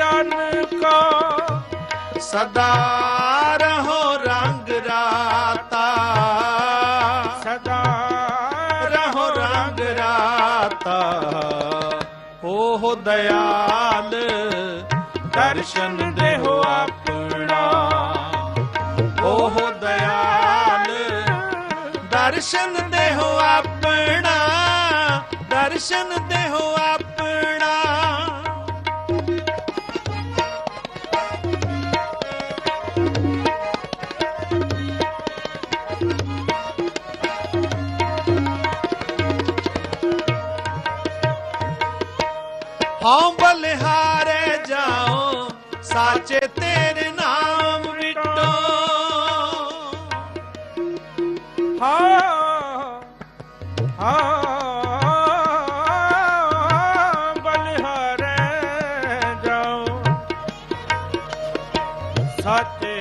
ਜਨ ਕੋ ਸਦਾ ਰਹੋ ਰੰਗ ਰਾਤਾ। ਸਦਾ ਰਹੋ ਰੰਗ ਰਾਤਾ। ਓਹ ਦਇਆਲ ਦਰਸ਼ਨ ਦੇਹੋ ਆਪਣਾ। ਓਹ ਦਇਆਲ ਦਰਸ਼ਨ ਦੇਹੋ ਆਪਣਾ। ਦਰਸ਼ਨ ਦੇਹੋ ਆਪਣਾ ਹਉ ਬਲਿਹਾਰੇ ਜਾਓ ਸਾਚੇ ਤੇਰੇ ਨਾਮ ਵਿਟੋ ਹਾਂ ਹਾਂ ਬਲਿਹਾਰੇ ਜਾਓ ਸਾਚੇ